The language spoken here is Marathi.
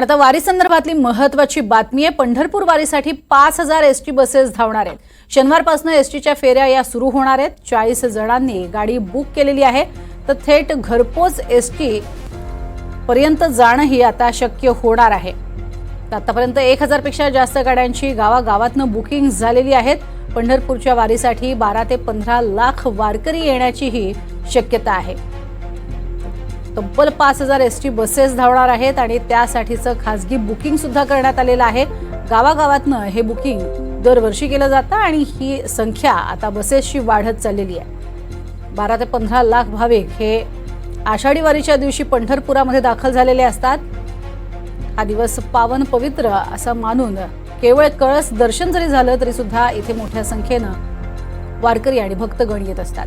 आणि आता वारी संदर्भातली महत्वाची बातमी आहे. पंढरपूर वारीसाठी पाच हजार एस टी बसेस धावणार आहेत. शनिवारपासून एस टीच्या फेऱ्या या सुरू होणार आहेत. चाळीस जणांनी गाडी बुक केलेली आहे. तर थेट घरपोच एस टी पर्यंत जाणंही आता शक्य होणार आहे. आतापर्यंत एक हजारपेक्षा जास्त गाड्यांची गावागावातनं बुकिंग झालेली आहेत. पंढरपूरच्या वारीसाठी बारा ते पंधरा लाख वारकरी येण्याचीही शक्यता आहे. तब्बल पाच हजार एस टी बसेस धावणार आहेत आणि त्यासाठीचं खासगी बुकिंग सुद्धा करण्यात आलेलं आहे. गावागावातनं हे बुकिंग दरवर्षी केलं जातं आणि ही संख्या आता बसेसची वाढत चाललेली आहे. बारा ते पंधरा लाख भाविक हे आषाढी वारीच्या दिवशी पंढरपुरामध्ये दाखल झालेले असतात. हा दिवस पावन पवित्र असं मानून केवळ कळस दर्शन जरी झालं तरी सुद्धा इथे मोठ्या संख्येनं वारकरी आणि भक्तगण येत असतात.